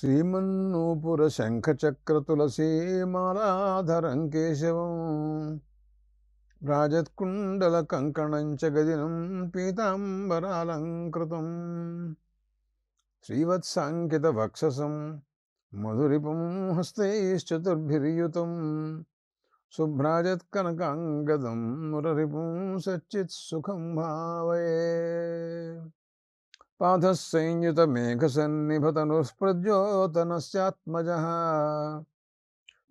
శ్రీమన్నూపుర శంఖచక్ర తులసీమాలాధరం కేశవం. రాజత్కుండల కంకణంచ గదినం పీతాంబరాలంకృతం. శ్రీవత్సాంకిత వక్షసం మధురిపం హస్తైశ్చతుర్భిర్యుతం శుభ్రాజత్కనకాంగదం మురరిపుం సచ్చిత్ సుఖం భావయే. पाथसंयुतमेघसन्निभतनुस्प्रद्योतनस्यात्मजः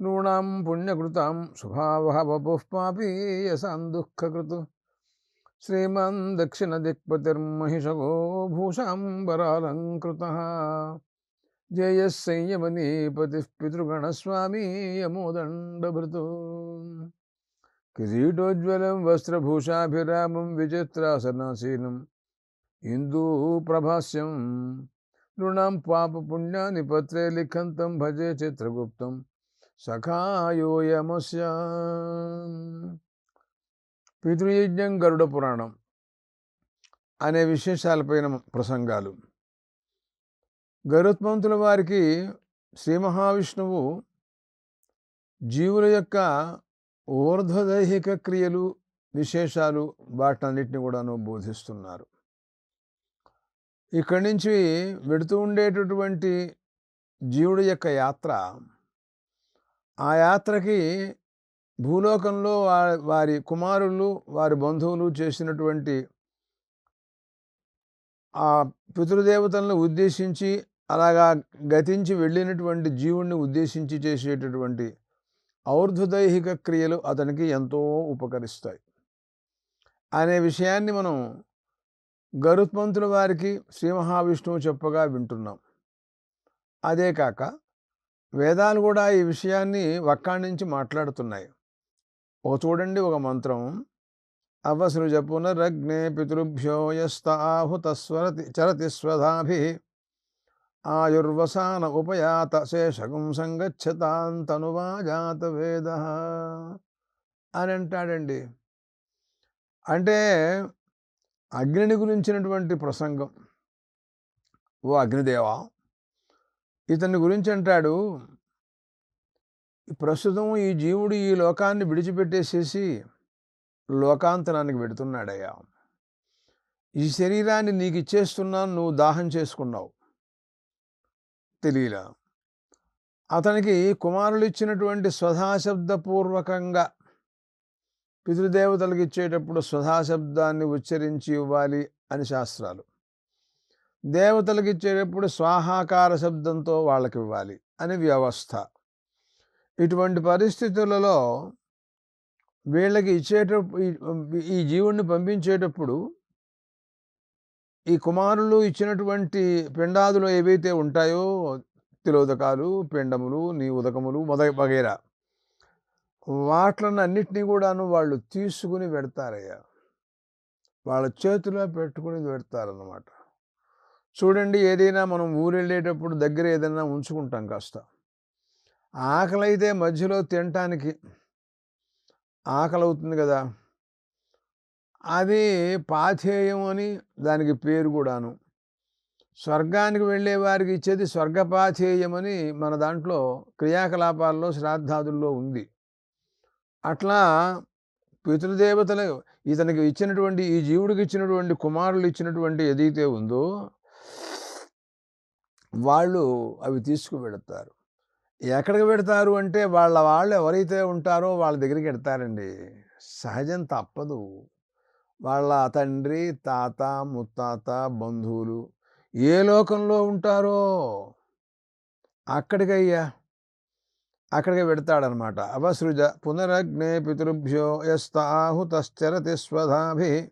नूणां पुण्यकृतां स्वभावः पापीयसां दुःखकृतु। श्रीमान् दक्षिणदिक्पतिर्महिषगो भूषाम्बरालङ्कृतः। जयः संयमनीपतिः पितृगणस्वामी यमोदण्डभृतु। किरीटोज्ज्वलं, वस्त्रभूषाभिरामं, विचित्रासनासीनम्। ఇందూప్రభాస్యం నృణాం పాప పుణ్యాన్ని పత్రే లిఖంతం భజే చిత్రగుప్తం సఖాయోయమస్య. పితృయజ్ఞం గరుడ పురాణం అనే విశేషాలపైన ప్రసంగాలు. గరుత్మంతుల వారికి శ్రీ మహావిష్ణువు జీవుల యొక్క ఊర్ధ్వదైహిక క్రియలు విశేషాలు వాటన్నిటిని కూడాను బోధిస్తున్నారు. ఇక్కడి నుంచి వెడుతూ ఉండేటటువంటి జీవుడి యొక్క యాత్ర ఆ యాత్రకి భూలోకంలో వారి కుమారులు వారి బంధువులు చేసినటువంటి ఆ పితృదేవతలను ఉద్దేశించి అలాగా గతించి వెళ్ళినటువంటి జీవుణ్ణి ఉద్దేశించి చేసేటటువంటి ఔర్ధదైహిక క్రియలు అతనికి ఎంతో ఉపకరిస్తాయి. అనే విషయాన్ని మనం గరుత్మంతుల వారికి శ్రీ మహావిష్ణువు చెప్పగా వింటున్నాం. అదే కాక వేదాలు కూడా ఈ విషయాన్ని ఒక్కడి నుంచి మాట్లాడుతున్నాయి. ఓ చూడండి ఒక మంత్రం. అవసృజ పునరగ్నే పితృభ్యో యస్తాహుతస్వరతి చరతి స్వధాభి ఆయుర్వసాన ఉపయాత శేషగం సంగచ్చతాంతనువాజాత వేద అని అంటాడండి. అంటే అగ్నిని గురించినటువంటి ప్రసంగం. ఓ అగ్నిదేవా ఇతని గురించి అంటాడు ప్రస్తుతం ఈ జీవుడు ఈ లోకాన్ని విడిచిపెట్టేసేసి లోకాంతరానికి పెడుతున్నాడయ్యా ఈ శరీరాన్ని నీకు ఇచ్చేస్తున్నాను నువ్వు దాహం చేసుకున్నావు. తెలియలా. అతనికి కుమారులు ఇచ్చినటువంటి స్వధాశబ్దపూర్వకంగా పితృదేవతలకు ఇచ్చేటప్పుడు స్వధాశబ్దాన్ని ఉచ్చరించి ఇవ్వాలి అని శాస్త్రాలు. దేవతలకు ఇచ్చేటప్పుడు స్వాహాకార శబ్దంతో వాళ్ళకి ఇవ్వాలి అని వ్యవస్థ. ఇటువంటి పరిస్థితులలో వీళ్ళకి ఇచ్చేటప్పుడు ఈ జీవుణ్ణి పంపించేటప్పుడు ఈ కుమారులు ఇచ్చినటువంటి పిండాదులు ఏవైతే ఉంటాయో తిలోదకాలు పిండములు నీ ఉదకములు మొదల వగేరా వాట్లను అన్నిటినీ కూడాను వాళ్ళు తీసుకుని పెడతారయ్యా. వాళ్ళ చేతిలో పెట్టుకుని పెడతారన్నమాట. చూడండి ఏదైనా మనం ఊరు వెళ్ళేటప్పుడు దగ్గర ఏదైనా ఉంచుకుంటాం కాస్త. ఆకలి అయితే మధ్యలో తినటానికి ఆకలి అవుతుంది కదా. అది పాథేయం అని దానికి పేరు కూడాను. స్వర్గానికి వెళ్ళే వారికి ఇచ్చేది స్వర్గపాథేయం అని మన దాంట్లో క్రియాకలాపాల్లో శ్రాద్ధాదుల్లో ఉంది. అట్లా పితృదేవతల ఇతనికి ఇచ్చినటువంటి ఈ జీవుడికి ఇచ్చినటువంటి కుమారులు ఇచ్చినటువంటి ఏదైతే ఉందో వాళ్ళు అవి తీసుకువెడతారు ఎక్కడికి పెడతారు అంటే వాళ్ళ వాళ్ళు ఎవరైతే ఉంటారో వాళ్ళ దగ్గరికి పెడతారండి సహజం తప్పదు. వాళ్ళ తండ్రి తాత ముత్తాత బంధువులు ఏ లోకంలో ఉంటారో అక్కడికయ్యా. అక్కడికి పెడతాడనమాట అవసృజ పునరగ్నే పితృభ్యో యస్తాహుతశ్చరతి స్వధాభి.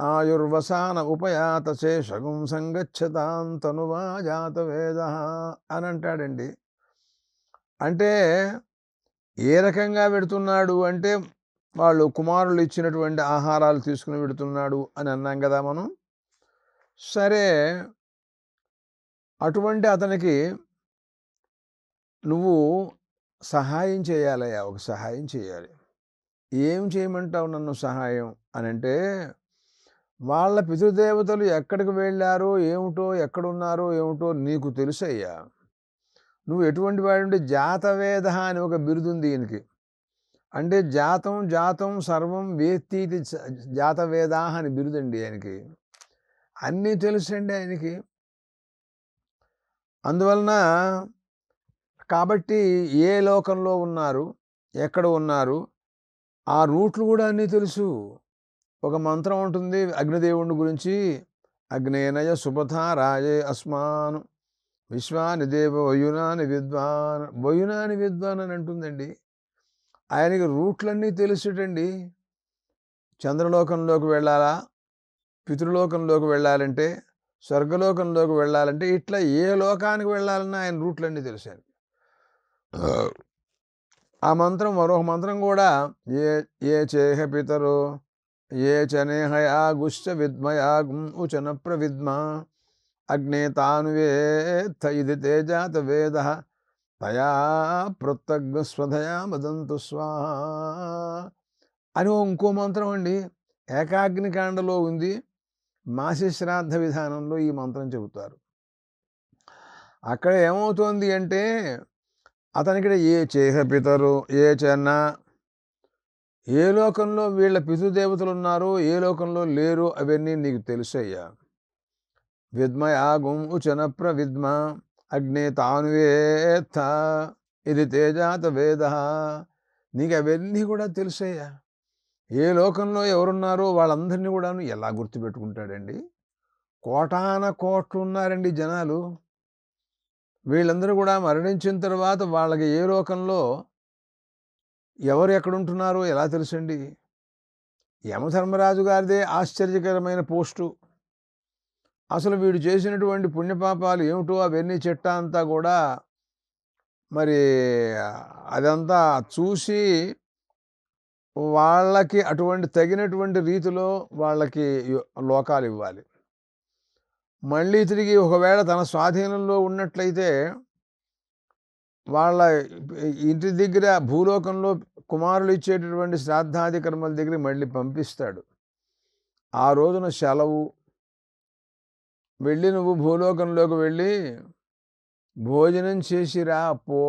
ఆయుర్వసాన ఉపయాత శేషగం సంగచ్చతాంతనువాజాత వేద అని అంటాడండి అంటే ఏ రకంగా పెడుతున్నాడు అంటే వాళ్ళు కుమారులు ఇచ్చినటువంటి ఆహారాలు తీసుకుని పెడుతున్నాడు అని అన్నాం కదా మనం. సరే అటువంటి అతనికి నువ్వు సహాయం చేయాలయ్యా ఒక సహాయం చేయాలి. ఏం చేయమంటావు నన్ను సహాయం? అని అంటే వాళ్ళ పితృదేవతలు ఎక్కడికి వెళ్ళారో ఏమిటో ఎక్కడున్నారో ఏమిటో నీకు తెలుసయ్యా. నువ్వు ఎటువంటి వాడు జాతవేద అని ఒక బిరుదుంది ఈయనకి. అంటే జాతం జాతం సర్వం వేత్తీతి ఇది జాతవేద అని బిరుదండి ఆయనకి. అన్నీ తెలుసండి ఆయనకి. అందువలన కాబట్టి ఏ లోకంలో ఉన్నారు? ఎక్కడ ఉన్నారు? ఆ రూట్లు కూడా అన్నీ తెలుసు. ఒక మంత్రం ఉంటుంది అగ్నిదేవుని గురించి అగ్నేనయ సుపథ రాజే అస్మాన్ విశ్వాని దేవ వయునాని విద్వాన్ వయునాని విద్వాన్ అని అంటుందండి. ఆయనకి రూట్లన్నీ తెలుసుటండి. చంద్రలోకంలోకి వెళ్ళాలా? పితృలోకంలోకి వెళ్ళాలంటే? స్వర్గలోకంలోకి వెళ్ళాలంటే? ఇట్లా ఏ లోకానికి వెళ్ళాలన్నా ఆయన రూట్లన్నీ తెలుసాను ఆ మంత్రం మరొక మంత్రం కూడా ఏ ఏ చేహ పితరు ఏ చనేహయా గుశ్చ విద్మయా ఉచన ప్రవిద్మ అగ్నే తానువేత్త ఇది తేజాత వేద తయా పృత్తగ్ స్వధయా మదంతు స్వాహ అని ఇంకో మంత్రం అండి. ఏకాగ్నికాండలో ఉంది. మాసి శ్రాద్ధ విధానంలో ఈ మంత్రం చెబుతారు. అక్కడ ఏమవుతోంది అంటే అతనికి ఏ చేహ పితరు ఏ చెన్న ఏ లోకంలో వీళ్ళ పితృదేవతలు ఉన్నారు ఏ లోకంలో లేరు అవన్నీ నీకు తెలుసయ్యా. విద్మయాగుం ఉచన ప్రవిద్మ అగ్నే తానువేత్త ఇది తేజాత వేద. నీకు అవన్నీ కూడా తెలుసయ్యా. ఏ లోకంలో ఎవరున్నారో వాళ్ళందరినీ కూడాను ఎలా గుర్తుపెట్టుకుంటాడండి? కోటాన కోట్లు ఉన్నారండి జనాలు. వీళ్ళందరూ కూడా మరణించిన తర్వాత వాళ్ళకి ఏ లోకంలో ఎవరు ఎక్కడుంటున్నారో ఎలా తెలుసండి? యమధర్మరాజు గారిదే ఆశ్చర్యకరమైన పోస్టు. అసలు వీడు చేసినటువంటి పుణ్యపాపాలు ఏమిటో అవన్నీ చెట్ట అంతా కూడా మరి అదంతా చూసి వాళ్ళకి అటువంటి తగినటువంటి రీతిలో వాళ్ళకి లోకాలు ఇవ్వాలి. మళ్ళీ తిరిగి ఒకవేళ తన స్వాధీనంలో ఉన్నట్లయితే వాళ్ళ ఇంటి దగ్గర భూలోకంలో కుమారులు ఇచ్చేటటువంటి శ్రాద్ధాది కర్మల దగ్గర మళ్ళీ పంపిస్తాడు. ఆ రోజున సెలవు. వెళ్ళి నువ్వు భూలోకంలోకి వెళ్ళి భోజనం చేసిరా పో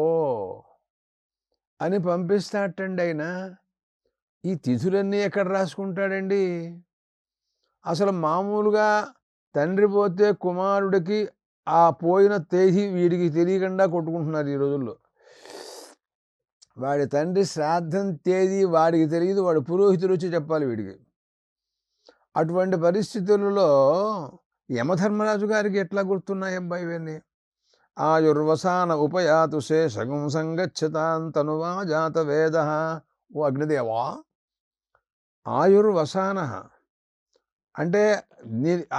అని పంపిస్తాటండి ఆయన. ఈ తిథులన్నీ ఎక్కడ రాసుకుంటాడండి? అసలు మామూలుగా తండ్రి పోతే కుమారుడికి ఆ పోయిన తేదీ వీడికి తెలియకుండా కొట్టుకుంటున్నారు ఈ రోజుల్లో. వాడి తండ్రి శ్రాద్ధం తేదీ వాడికి తెలియదు వాడు పురోహితుడు వచ్చి చెప్పాలి వీడికి. అటువంటి పరిస్థితులలో యమధర్మరాజు గారికి ఎట్లా గుర్తున్నాయి అబ్బాయి ఇవన్నీ? ఆయుర్వసాన ఉపయాతు శేషగం సంగచ్చతాంతనువా జాత వేద ఓ అగ్నిదేవా? ఆయుర్వసాన అంటే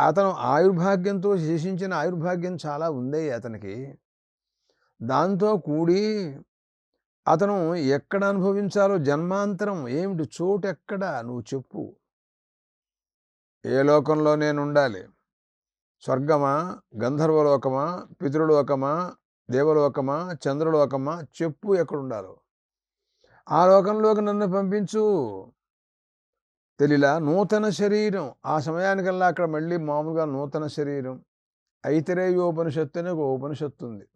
అతను ఆయుర్భాగ్యంతో శేషించిన ఆయుర్భాగ్యం చాలా ఉంది అతనికి. దాంతో కూడి అతను ఎక్కడ అనుభవించాలో జన్మాంతరం ఏమిటి చోటు ఎక్కడ నువ్వు చెప్పు. ఏ లోకంలో నేను ఉండాలి? స్వర్గమా? గంధర్వలోకమా? పితృలోకమా? దేవలోకమా? చంద్రలోకమా? చెప్పు ఎక్కడుండాలో ఆ లోకంలోకి నన్ను పంపించు. తెలియలా నూతన శరీరం. ఆ సమయానికల్లా అక్కడ మళ్ళీ మామూలుగా నూతన శరీరం. ఐతరేయోపనిషత్తు అని ఒక ఉపనిషత్తు ఉంది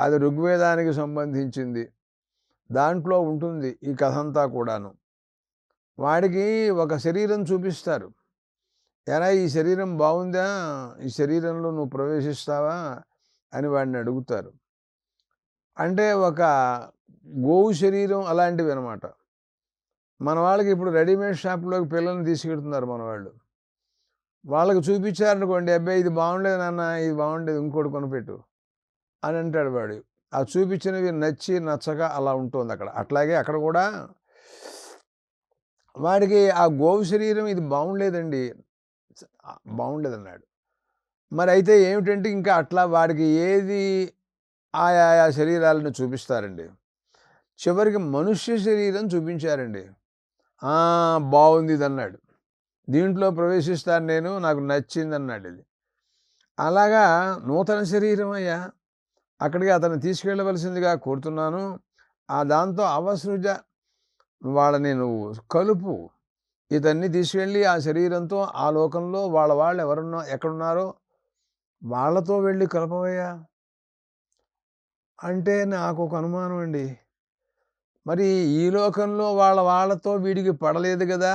అది ఋగ్వేదానికి సంబంధించింది. దాంట్లో ఉంటుంది ఈ కథ అంతా కూడాను. వాడికి ఒక శరీరం చూపిస్తారు. ఎలా ఈ శరీరం బాగుందా? ఈ శరీరంలో నువ్వు ప్రవేశిస్తావా? అని వాడిని అడుగుతారు. అంటే ఒక గోవు శరీరం అలాంటివి అనమాట మన వాళ్ళకి ఇప్పుడు రెడీమేడ్ షాప్లోకి పిల్లల్ని తీసుకెడుతున్నారు మన వాళ్ళు. వాళ్ళకి చూపించారనుకోండి అబ్బాయి ఇది బాగుండేది నాన్న ఇది బాగుండేది ఇంకోటి కొనిపెట్టు అని అంటాడు వాడు. ఆ చూపించినవి నచ్చి నచ్చక అలా ఉంటుంది అక్కడ. అట్లాగే అక్కడ కూడా వాడికి ఆ గోవు శరీరం ఇది బాగుండేదండి. బాగుండేదన్నాడు. మరి అయితే ఏమిటంటే ఇంకా అట్లా వాడికి ఏది ఆయా ఆయా శరీరాలను చూపిస్తారండి? చివరికి మనుష్య శరీరం చూపించారండి. బాగుంది ఇది అన్నాడు దీంట్లో ప్రవేశిస్తాను నేను నాకు నచ్చింది అన్నాడు ఇది. అలాగా నూతన శరీరం అయ్యా. అక్కడికి అతను తీసుకెళ్ళవలసిందిగా కోరుతున్నాను. ఆ దాంతో అవసృజ వాళ్ళని నువ్వు కలుపు. ఇతన్ని తీసుకెళ్ళి ఆ శరీరంతో ఆ లోకంలో వాళ్ళ వాళ్ళు ఎవరున్నా ఎక్కడున్నారో వాళ్ళతో వెళ్ళి కలపవయ్యా. అంటే నాకు ఒక అనుమానం అండి. మరి ఈ లోకంలో వాళ్ళ వాళ్ళతో వీడికి పడలేదు కదా!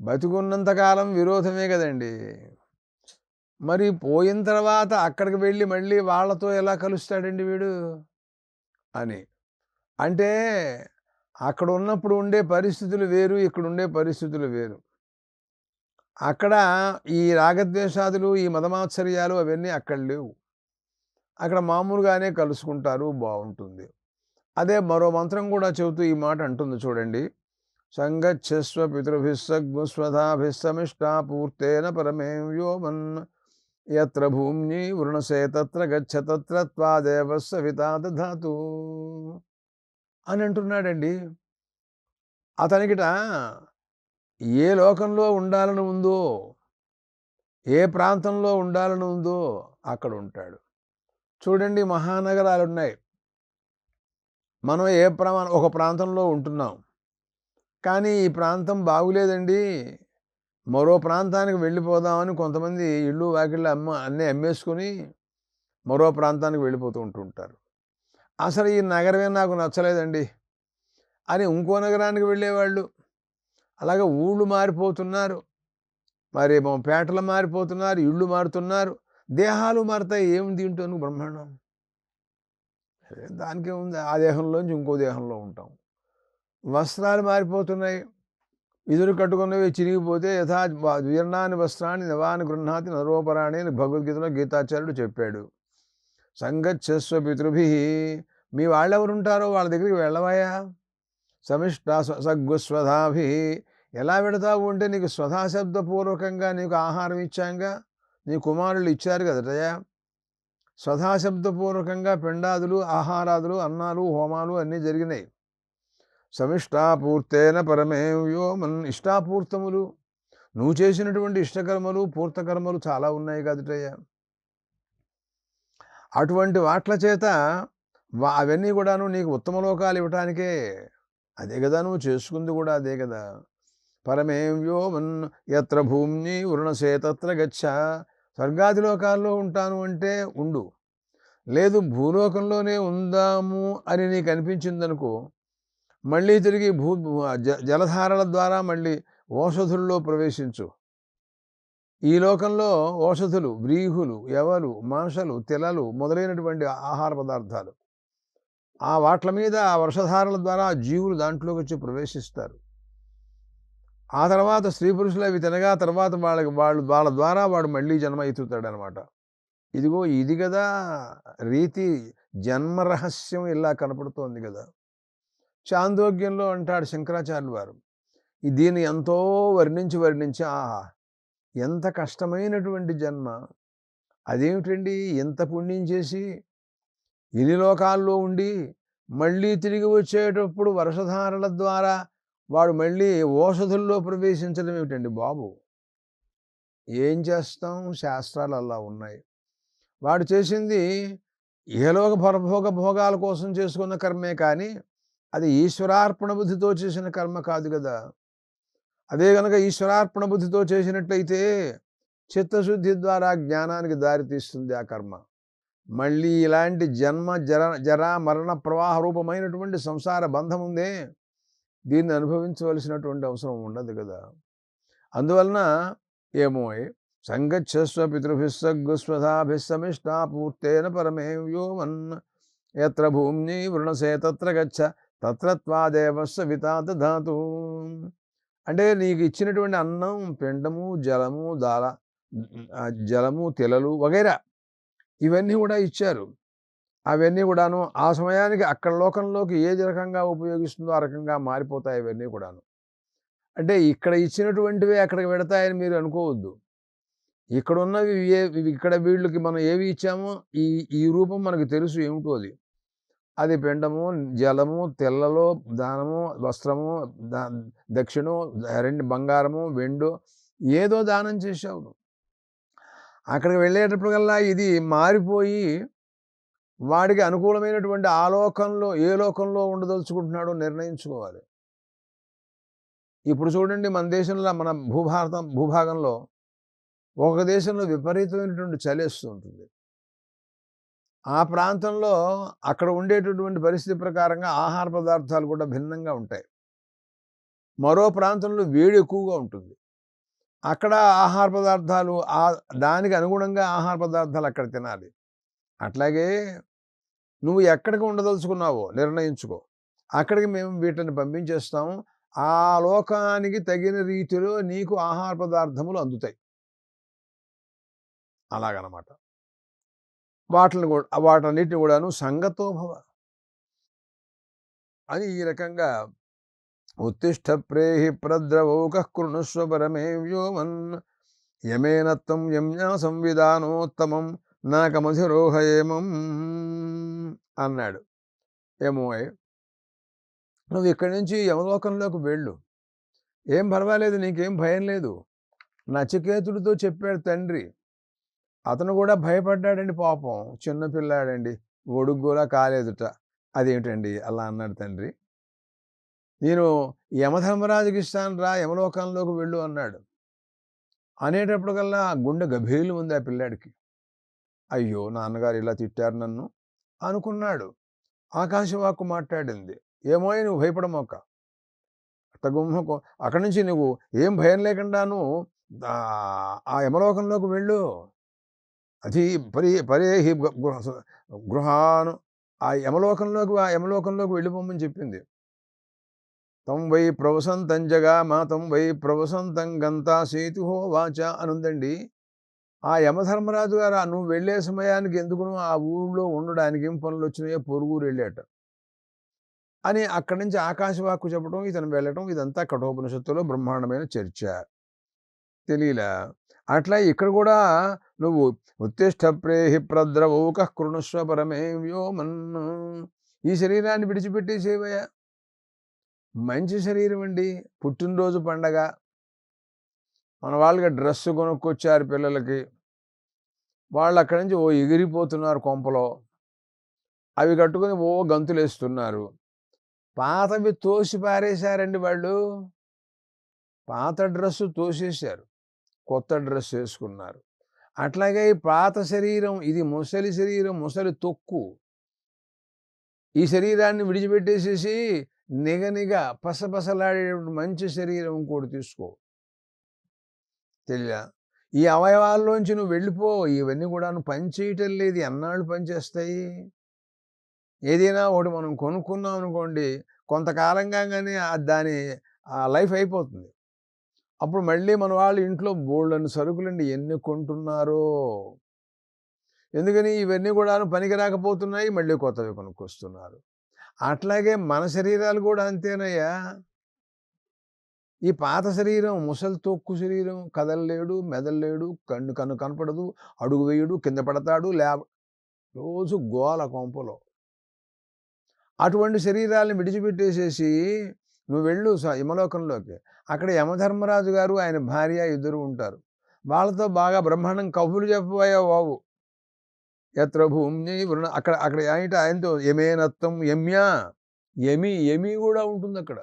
బతికున్నంత కాలం విరోధమే కదండి! మరి పోయిన తర్వాత అక్కడికి వెళ్ళి మళ్ళీ వాళ్ళతో ఎలా కలుస్తాడండి వీడు? అని. అంటే అక్కడ ఉన్నప్పుడు ఉండే పరిస్థితులు వేరు ఇక్కడ ఉండే పరిస్థితులు వేరు. అక్కడ ఈ రాగద్వేషాదులు ఈ మతమాత్సర్యాలు అవన్నీ అక్కడ లేవు. అక్కడ మామూలుగానే కలుసుకుంటారు బాగుంటుంది. అదే మరో మంత్రం కూడా చెబుతూ ఈ మాట అంటుంది చూడండి. సంగచ్చస్వ పితృభిస్సగ్స్వధాభిస్సమిష్టా పూర్తేన పరమే వ్యోమన్ ఎత్ర భూమ్ని వృణసే తత్ర గచ్చ తత్ర త్వాదేవ సవితా అని అంటున్నాడండి. అతనికిట ఏ లోకంలో ఉండాలని ఉందో ఏ ప్రాంతంలో ఉండాలని ఉందో అక్కడ ఉంటాడు. చూడండి మహానగరాలు ఉన్నాయి మనం ఏ ప్రమాణ ఒక ప్రాంతంలో ఉంటున్నాం. కానీ ఈ ప్రాంతం బాగులేదండి. మరో ప్రాంతానికి వెళ్ళిపోదామని కొంతమంది ఇళ్ళు వాకిళ్ళు అమ్మ అన్నీ అమ్మేసుకొని మరో ప్రాంతానికి వెళ్ళిపోతూ ఉంటుంటారు అసలు ఈ నగరమే నాకు నచ్చలేదండి. అని ఇంకో నగరానికి వెళ్ళేవాళ్ళు. అలాగే ఊళ్ళు మారిపోతున్నారు. మరి పేటలు మారిపోతున్నారు ఇళ్ళు మారుతున్నారు. దేహాలు మారుతాయి. ఏమి దీంట్లో బ్రహ్మాండం. దానికి ఉంది ఆ దేహంలోంచి ఇంకో దేహంలో ఉంటాం. వస్త్రాలు మారిపోతున్నాయి. ఎదురు కట్టుకున్నవి చిరిగిపోతే యథా జీర్ణాన్ని వస్త్రాన్ని నవాన్ని గృహాతి నరోపరాణి అని భగవద్గీతలో గీతాచార్యుడు చెప్పాడు. సంగచ్చస్వ పితృభి. మీ వాళ్ళెవరుంటారో వాళ్ళ దగ్గరికి వెళ్ళవయా సమిష్ట సగ్గుస్వధాభి ఎలా పెడతావు అంటే నీకు స్వధాశబ్దపూర్వకంగా నీకు ఆహారం ఇచ్చాంగా. నీ కుమారులు ఇచ్చారు కదటయా స్వధాశబ్దపూర్వకంగా పిండాదులు ఆహారాదులు అన్నాలు హోమాలు అన్నీ జరిగినాయి. సమిష్టాపూర్తేన పరమేవ్యో మన్ ఇష్టాపూర్తములు. నువ్వు చేసినటువంటి ఇష్టకర్మలు పూర్తకర్మలు చాలా ఉన్నాయి కదటయ్య. అటువంటి వాట్ల చేత అవన్నీ కూడాను నీకు ఉత్తమ లోకాలు ఇవ్వటానికే. అదే కదా నువ్వు చేసుకుంది కూడా అదే కదా పరమేవ్యో మన్ ఎత్ర భూమిని వృణసే తత్ర గచ్చ. స్వర్గాది లోకాల్లో ఉంటాను అంటే ఉండు. లేదు భూలోకంలోనే ఉందాము అని నీకు అనిపించిందనుకో మళ్ళీ తిరిగి భూ జ- జలధారల ద్వారా మళ్ళీ ఓషధుల్లో ప్రవేశించు. ఈ లోకంలో ఓషధులు వ్రీహులు ఎవలు మాంసలు తెలలు మొదలైనటువంటి ఆహార పదార్థాలు. ఆ వాట్ల మీద ఆ వర్షధారల ద్వారా జీవులు దాంట్లోకి వచ్చి ప్రవేశిస్తారు. ఆ తర్వాత స్త్రీ పురుషులు అవి తినగా తర్వాత వాళ్ళకి వాళ్ళు వాళ్ళ ద్వారా వాడు మళ్ళీ జన్మ అనమాట ఇదిగో ఇది కదా రీతి జన్మ రహస్యం ఇలా కనపడుతోంది కదా చాందోగ్యంలో అంటాడు శంకరాచార్యులు వారు. దీన్ని ఎంతో వర్ణించి వర్ణించి ఆహా! ఎంత కష్టమైనటువంటి జన్మ. అదేమిటండి? ఎంత పుణ్యం చేసి ఇన్ని లోకాల్లో ఉండి మళ్ళీ తిరిగి వచ్చేటప్పుడు వర్షధారల ద్వారా వాడు మళ్ళీ ఓషధుల్లో ప్రవేశించడం ఏమిటండి బాబు? ఏం చేస్తాం? శాస్త్రాలు అలా ఉన్నాయి. వాడు చేసింది ఇహలోక పరభోగ భోగాల కోసం చేసుకున్న కర్మే కానీ అది ఈశ్వరార్పణ బుద్ధితో చేసిన కర్మ కాదు కదా! అదే గనక ఈశ్వరార్పణ బుద్ధితో చేసినట్లయితే చిత్తశుద్ధి ద్వారా జ్ఞానానికి దారితీస్తుంది ఆ కర్మ. మళ్ళీ ఇలాంటి జన్మ జర జరా మరణ ప్రవాహ రూపమైనటువంటి సంసార బంధం ఉందే. దీన్ని అనుభవించవలసినటువంటి అవసరం ఉండదు కదా! అందువలన ఏమో సంగచ్చస్వ పితృభిస్సగుస్వధాభిస్సమిష్టా పూర్తేన పరమే వ్యోమన్ ఎత్ర భూమ్ని వృణసే తత్ర గచ్చ తత్ర త్వాదేవ సవితా అంటే నీకు ఇచ్చినటువంటి అన్నం పిండము జలము దాల జలము తెలలు వగైరా ఇవన్నీ కూడా ఇచ్చారు. అవన్నీ కూడాను ఆ సమయానికి అక్కడ లోకంలోకి ఏది రకంగా ఉపయోగిస్తుందో ఆ రకంగా మారిపోతాయి అవన్నీ కూడాను. అంటే ఇక్కడ ఇచ్చినటువంటివే అక్కడికి పెడతాయని మీరు అనుకోవద్దు. ఇక్కడ ఉన్నవి ఏ ఇక్కడ వీళ్ళకి మనం ఏవి ఇచ్చామో ఈ ఈ రూపం మనకు తెలుసు ఏమిటో అది. అది పిండము జలము తెల్లలో దానము వస్త్రము దా దక్షిణం రెండు బంగారము వెండు ఏదో దానం చేసావు అక్కడికి వెళ్ళేటప్పుడు కల్లా ఇది మారిపోయి వాడికి అనుకూలమైనటువంటి ఆ లోకంలో ఏ లోకంలో ఉండదలుచుకుంటున్నాడో నిర్ణయించుకోవాలి. ఇప్పుడు చూడండి మన దేశంలో మన భూభారతం భూభాగంలో ఒక దేశంలో విపరీతమైనటువంటి చలి ఉంటుంది. ఆ ప్రాంతంలో అక్కడ ఉండేటటువంటి పరిస్థితి ప్రకారంగా ఆహార పదార్థాలు కూడా భిన్నంగా ఉంటాయి. మరో ప్రాంతంలో వేడి ఎక్కువగా ఉంటుంది. అక్కడ ఆహార పదార్థాలు ఆ దానికి అనుగుణంగా ఆహార పదార్థాలు అక్కడ తినాలి. అట్లాగే నువ్వు ఎక్కడికి ఉండదలుచుకున్నావో నిర్ణయించుకో. అక్కడికి మేము వీటిని పంపించేస్తాము. ఆ లోకానికి తగిన రీతిలో నీకు ఆహార పదార్థములు అందుతాయి. అలాగనమాట. వాటిని కూడా వాటన్నిటిని కూడాను సంగతోభవ. అని ఈ రకంగా ఉత్తిష్ట ప్రేహి ప్రద్రవౌక కృణుస్వ పరమే వ్యోమన్ యమేనత్వం యమ్యా సంవిధానోత్తమం నాకమధిరోహయేమం అన్నాడు. ఏమోయ్ నువ్వు ఇక్కడి నుంచి యమలోకంలోకి వెళ్ళు. ఏం పర్వాలేదు నీకేం భయం లేదు. నచికేతుడితో చెప్పాడు తండ్రి. అతను కూడా భయపడ్డాడండి పాపం. చిన్న పిల్లాడండి. ఒడుగు కూడా కాలేదుట. అదేమిటండి అలా అన్నాడు తండ్రి. నేను యమధర్మరాజుకి ఇస్తాను రా యమలోకంలోకి వెళ్ళు అన్నాడు. అనేటప్పుడు కల్లా గుండె గభీలు ఉంది ఆ పిల్లాడికి. అయ్యో! నాన్నగారు ఇలా తిట్టారు నన్ను అనుకున్నాడు. ఆకాశవాక్కు మాట్లాడింది. ఏమో నువ్వు భయపడమోక. తగుమ్మకు అక్కడి నుంచి నువ్వు ఏం భయం లేకుండాను ఆ యమలోకంలోకి వెళ్ళు. అది పరి పరేహి గృహాను ఆ యమలోకంలోకి ఆ యమలోకంలోకి వెళ్ళిపోమని చెప్పింది. తం వై ప్రవసంతం జగామా తం వై ప్రవసంతం గంతా సేతుహో వాచ అనుందండి. ఆ యమధర్మరాజు గారు నువ్వు వెళ్ళే సమయానికి ఎందుకును ఆ ఊళ్ళో ఉండడానికి ఏం పనులు వచ్చినాయో పొరుగురు వెళ్ళాట అని అక్కడి నుంచి ఆకాశవాక్కు చెప్పడం ఇతను వెళ్ళటం ఇదంతా కఠోపనిషత్తులో బ్రహ్మాండమైన చర్చ. తెలియలా అట్లా ఇక్కడ కూడా నువ్వు ఉత్తిష్ట ప్రేహి ప్రద్రవౌక కృణుస్వ పరమే వ్యోమన్ ఈ శరీరాన్ని విడిచిపెట్టేసేవయ్యా? మంచి శరీరం అండి. పుట్టినరోజు పండగ. మన వాళ్ళకి డ్రెస్ కొనుక్కొచ్చారు పిల్లలకి. వాళ్ళు అక్కడి నుంచి ఓ ఎగిరిపోతున్నారు కొంపలో. అవి కట్టుకొని ఓ గంతులేస్తున్నారు. పాతవి తోసి పారేశారండి వాళ్ళు. పాత డ్రెస్సు తోసేశారు. కొత్త డ్రెస్ వేసుకున్నారు. అట్లాగే ఈ పాత శరీరం ఇది ముసలి శరీరం ముసలి తొక్కు. ఈ శరీరాన్ని విడిచిపెట్టేసేసి నిగనిగ పసపసలాడేటువంటి మంచి శరీరం కూడా తీసుకో. తెలియ ఈ అవయవాల్లోంచి నువ్వు వెళ్ళిపో ఇవన్నీ కూడా నువ్వు పనిచేయటం లేదు. ఎన్నాళ్ళు పనిచేస్తాయి ఏదైనా ఒకటి మనం కొనుక్కున్నాం అనుకోండి కొంతకాలంగా కానీ దాని లైఫ్ అయిపోతుంది. అప్పుడు మళ్ళీ మన వాళ్ళు ఇంట్లో బోళ్ళని సరుకులండి ఎన్ని కొంటున్నారో. ఎందుకని ఇవన్నీ కూడా పనికి రాకపోతున్నాయి మళ్ళీ కొత్తవి కొనుక్కొస్తున్నారు. అట్లాగే మన శరీరాలు కూడా అంతేనయ్యా. ఈ పాత శరీరం ముసలి తొక్కు శరీరం కదలలేడు మెదలలేడు కన్ను కన్ను కనపడదు అడుగు వేయడు కింద పడతాడు లే రోజు గోల కొంపలో. అటువంటి శరీరాలను విడిచిపెట్టేసేసి నువ్వు వెళ్ళు యమలోకంలోకి. అక్కడ యమధర్మరాజు గారు ఆయన భార్య ఇద్దరు ఉంటారు. వాళ్ళతో బాగా బ్రహ్మాండం కబులు చెప్పబోయా బాబు ఎత్ర భూమి వృణ అక్కడ అక్కడ ఏంటి ఆయనతో? యమేనత్వం యమ్యా? యమి యమి కూడా ఉంటుంది అక్కడ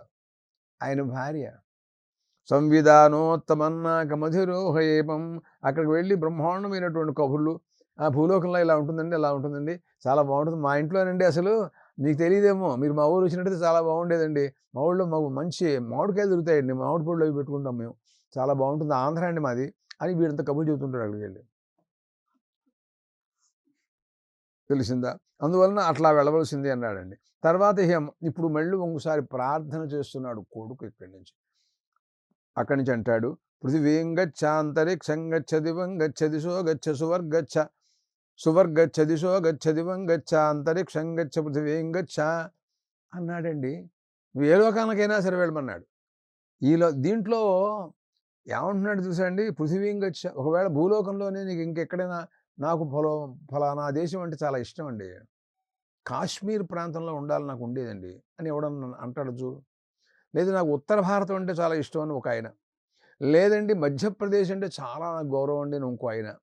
ఆయన భార్య. సంవిధానోత్తమన్నాక మధిరోహయేపం అక్కడికి వెళ్ళి బ్రహ్మాండమైనటువంటి కబుర్లు. ఆ భూలోకంలో ఇలా ఉంటుందండి ఇలా ఉంటుందండి. చాలా బాగుంటుంది. మా ఇంట్లోనండి అసలు మీకు తెలియదేమో మీరు మా ఊరు వచ్చినట్టయితే చాలా బాగుండేదండి. మా ఊళ్ళో మాకు మంచి మామిడికాయలు దొరుకుతాయండి. మామిడి పళ్ళు అవి పెట్టుకుంటాం మేము. చాలా బాగుంటుంది. ఆంధ్ర అండి మాది అని వీడంతా కబుర్లు చెబుతుంటాడు అక్కడికి వెళ్ళి. తెలిసిందా? అందువలన అట్లా వెళ్ళవలసింది అన్నాడండి. తర్వాత ఇప్పుడు మళ్ళీ ఒకసారి ప్రార్థన చేస్తున్నాడు కొడుకు ఇక్కడి నుంచి. అక్కడి నుంచి అంటాడు. పృథివీం గచ్చాంతరిక్షం గచ్చ దివం గచ్చ దిశో గచ్చ సువర్గచ్చ సువర్గచ్చ దిశో గచ్చ దివం గచ్చ అంతరిక్షం గచ్చ పృథివీం గచ్చ అన్నాడండి. నువ్వు ఏ లోకానికైనా సరే వెళ్ళమన్నాడు. ఈలో దీంట్లో ఏమంటున్నాడు చూసండి పృథివీం గచ్చ ఒకవేళ భూలోకంలోనే నీకు ఇంకెక్కడైనా నాకు ఫలో ఫలానా దేశం అంటే చాలా ఇష్టం అండి. కాశ్మీర్ ప్రాంతంలో ఉండాలి నాకు ఉండేదండి అని ఎవడన్నా అంటాడు చూ లేదు నాకు ఉత్తర భారతం అంటే చాలా ఇష్టం అని ఒక ఆయన. లేదండి మధ్యప్రదేశ్ అంటే చాలా నాకు గౌరవం అండి ఇంకో ఆయన.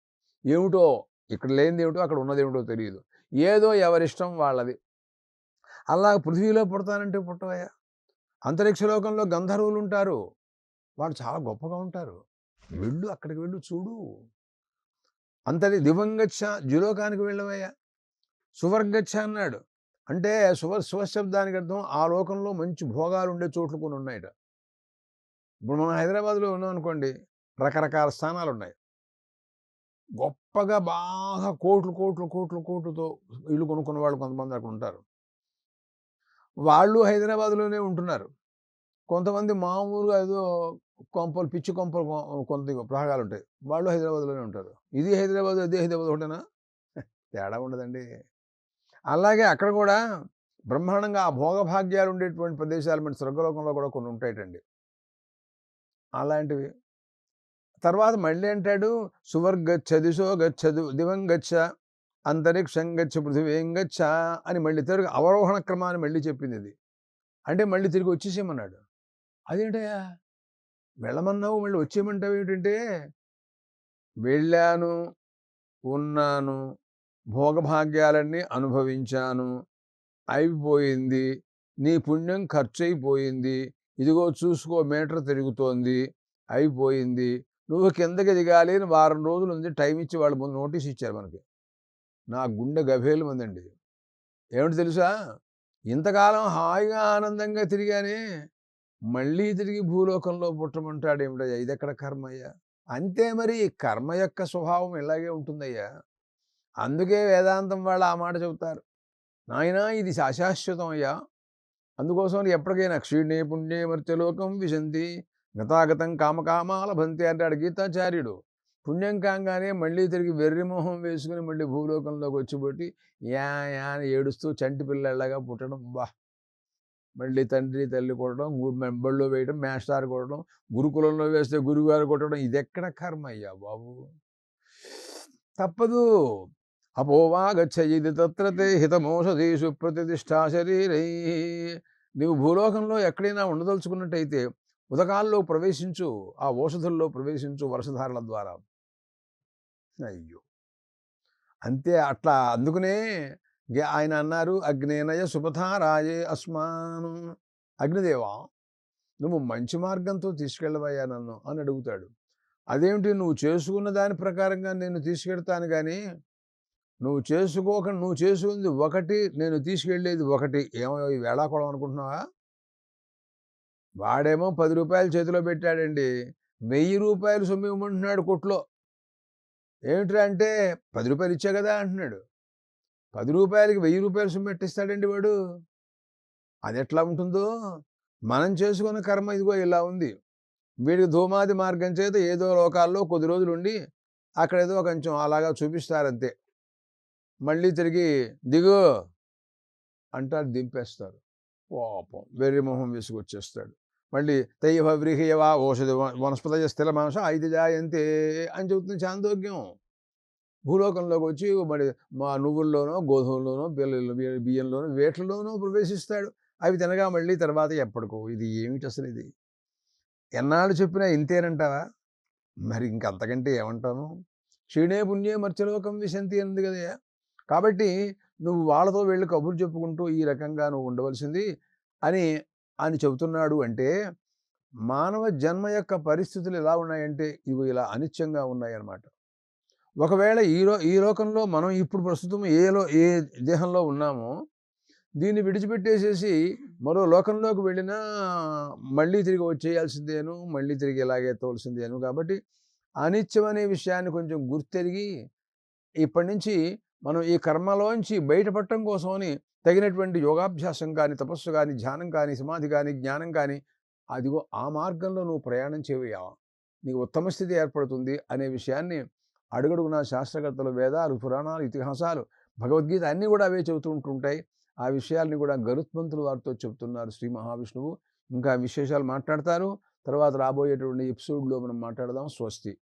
ఏమిటో ఇక్కడ లేనిది ఏమిటో అక్కడ ఉన్నది ఏమిటో తెలియదు. ఏదో ఎవరిష్టం వాళ్ళది. అలా పృథ్వీలో పుడతానంటే పుట్టవయ్యా. అంతరిక్ష లోకంలో గంధర్వులు ఉంటారు. వాళ్ళు చాలా గొప్పగా ఉంటారు. వెళ్ళు అక్కడికి వెళ్ళు చూడు. అంతటి దివంగచ్చ జ్యులోకానికి వెళ్ళవయ్యా. సువర్గచ్చ అన్నాడు. అంటే శుభ శుభశబ్దానికి అర్థం ఆ లోకంలో మంచి భోగాలు ఉండే చోట్లు కొన్ని ఉన్నాయట. ఇప్పుడు మనం హైదరాబాద్లో ఉన్నాం అనుకోండి రకరకాల స్థానాలు ఉన్నాయి గొప్పగా బాగా కోట్లు కోట్లు కోట్లు కోట్లతో ఇల్లు కొనుక్కున్న వాళ్ళు కొంతమంది అక్కడ ఉంటారు. వాళ్ళు హైదరాబాద్లోనే ఉంటున్నారు. కొంతమంది మామూలుగా ఏదో కొంపలు పిచ్చి కొంపలు కొంత ప్రహాగాలు ఉంటాయి వాళ్ళు హైదరాబాద్లోనే ఉంటారు. ఇది హైదరాబాద్ అదే హైదరాబాద్ ఒకటేనా తేడా ఉండదండి. అలాగే అక్కడ కూడా బ్రహ్మాండంగా ఆ భోగభాగ్యాలు ఉండేటువంటి ప్రదేశాలు మన స్వర్గలోకంలో కూడా కొన్ని ఉంటాయటండి. అలాంటివి. తర్వాత మళ్ళీ అంటాడు సువర్గచ్చ దిశో గచ్చదు దివం గచ్చ అంతరిక్షం గచ్చ పృథివీం గచ్చ అని మళ్ళీ తిరిగి అవరోహణ క్రమాన్ని మళ్ళీ చెప్పింది ఇది. అంటే మళ్ళీ తిరిగి వచ్చేసేయమన్నాడు. అదేంటయ్యా? వెళ్ళమన్నావు మళ్ళీ వచ్చేయమంటావు ఏంటంటే వెళ్ళాను ఉన్నాను భోగభాగ్యాలన్నీ అనుభవించాను. అయిపోయింది. నీ పుణ్యం ఖర్చు అయిపోయింది ఇదిగో చూసుకో మీటర్ తిరుగుతోంది. అయిపోయింది. నువ్వు కిందకి దిగాలి అని వారం రోజులు ఉంది. టైం ఇచ్చి వాళ్ళు ముందు నోటీస్ ఇచ్చారు మనకి. నా గుండె గభేలు మందండి ఏమిటి తెలుసా? ఇంతకాలం హాయిగా ఆనందంగా తిరిగానే మళ్ళీ తిరిగి భూలోకంలో పుట్టమంటాడు ఏమిటయ్యా ఇది ఎక్కడ కర్మయ్యా? అంతే మరి. కర్మ యొక్క స్వభావం ఇలాగే ఉంటుందయ్యా. అందుకే వేదాంతం వాళ్ళు ఆ మాట చెబుతారు. నాయనా ఇది శాశాశ్వతం అయ్యా. అందుకోసం ఎప్పటికైనా క్షీణే పుణ్యే మర్త్యలోకం విశంతి. గతాగతం కామకామాల భంతి అంటాడు గీతాచార్యుడు. పుణ్యం కాగానే మళ్ళీ తిరిగి వెర్రిమోహం వేసుకుని మళ్ళీ భూలోకంలోకి వచ్చిపెట్టి యా యా అని ఏడుస్తూ చంటి పిల్లలాగా పుట్టడం. బా మళ్ళీ తండ్రి తల్లి కొట్టడం మెంబర్లో వేయడం మేస్టార్ కొట్టడం గురుకులంలో వేస్తే గురుగారు కొట్టడం ఇది ఎక్కడ కర్మ అయ్యా బాబు? తప్పదు. అపోవాగచ్చయిది తత్రతే హితమోషధీషు ప్రతిష్టా శరీరై. నీవు భూలోకంలో ఎక్కడైనా ఉండదలుచుకున్నట్టయితే ఉదకాల్లో ప్రవేశించు ఆ ఓషధుల్లో ప్రవేశించు వర్షధారల ద్వారా. అయ్యో! అంతే అట్లా అందుకనే ఆయన అన్నారు అగ్నేనయ సుపథారాయే అస్మాను. అగ్నిదేవా నువ్వు మంచి మార్గంతో తీసుకెళ్ళవయ్యా నన్ను అని అడుగుతాడు. అదేమిటి? నువ్వు చేసుకున్న దాని ప్రకారంగా నేను తీసుకెళ్తాను కానీ నువ్వు చేసుకోక నువ్వు చేసుకుంది ఒకటి నేను తీసుకెళ్ళేది ఒకటి. ఏమో ఈ వేళాకోళం అనుకుంటున్నావా? వాడేమో పది రూపాయలు చేతిలో పెట్టాడండి. వెయ్యి రూపాయలు సొమ్ము ఇవ్వమంటున్నాడు కొట్లో. ఏమిట్రా అంటే పది రూపాయలు ఇచ్చా కదా అంటున్నాడు. పది రూపాయలకి వెయ్యి రూపాయలు సొమ్ము ఎట్టిస్తాడండి వాడు? అది ఎట్లా ఉంటుందో? మనం చేసుకున్న కర్మ ఇదిగో ఇలా ఉంది. వీడికి ధూమాది మార్గం చేత ఏదో లోకాల్లో కొద్ది రోజులు ఉండి అక్కడ ఏదో కొంచెం అలాగా చూపిస్తారంతే. మళ్ళీ తిరిగి దిగు అంటారు దింపేస్తారు. పాపం వెర్రి మొహం వేసుకొచ్చేస్తాడు మళ్ళీ తయ్యవ వ్రీహయవా ఓషధి వ- వనస్పతయ స్థిర మాంస ఐదు జాయంతే అని చెబుతుంది చాందోగ్యం. భూలోకంలోకి వచ్చి మరి మా నువ్వుల్లోనో గోధుమల్లోనో బియ్యంలో బియ్యంలోనో వేట్లలోనో ప్రవేశిస్తాడు. అవి తినగా మళ్ళీ తర్వాత ఎప్పటికో ఇది ఏమిటి అసలు ఇది? ఎన్నాళ్ళు చెప్పినా ఇంతేనంటావా? మరి ఇంకంతకంటే ఏమంటాను? క్షీణే పుణ్యే మర్చలోకం విశంతి అంది కదా కాబట్టి నువ్వు వాళ్ళతో వెళ్ళి కబుర్లు చెప్పుకుంటూ ఈ రకంగా నువ్వు ఉండవలసింది అని అని చెబుతున్నాడు అంటే మానవ జన్మ యొక్క పరిస్థితులు ఎలా ఉన్నాయంటే ఇవి ఇలా అనిత్యంగా ఉన్నాయన్నమాట. ఒకవేళ ఈ ఈ లోకంలో మనం ఇప్పుడు ప్రస్తుతం ఏలో ఏ దేహంలో ఉన్నామో దీన్ని విడిచిపెట్టేసేసి మరో లోకంలోకి వెళ్ళినా మళ్ళీ తిరిగి వచ్చేయాల్సిందేను మళ్ళీ తిరిగి ఇలాగే తోల్సిందేను. కాబట్టి అనిత్యం అనే విషయాన్ని కొంచెం గుర్తెరిగి ఇప్పటి నుంచి మనం ఈ కర్మలోంచి బయటపడటం కోసమని తగినటువంటి యోగాభ్యాసం కానీ తపస్సు కానీ ధ్యానం కానీ సమాధి కానీ జ్ఞానం కానీ అదిగో ఆ మార్గంలో నువ్వు ప్రయాణం చేయవయ్యా. నీకు ఉత్తమ స్థితి ఏర్పడుతుంది అనే విషయాన్ని అడుగడుగున శాస్త్రకర్తలు వేదాలు పురాణాలు ఇతిహాసాలు భగవద్గీత అన్నీ కూడా అవే చెబుతూ ఉంటుంటాయి. ఆ విషయాల్ని కూడా గరుత్మంతులు వారితో చెబుతున్నారు శ్రీ మహావిష్ణువు. ఇంకా విశేషాలు మాట్లాడతారు తర్వాత రాబోయేటువంటి ఎపిసోడ్లో మనం మాట్లాడదాం. స్వస్తి.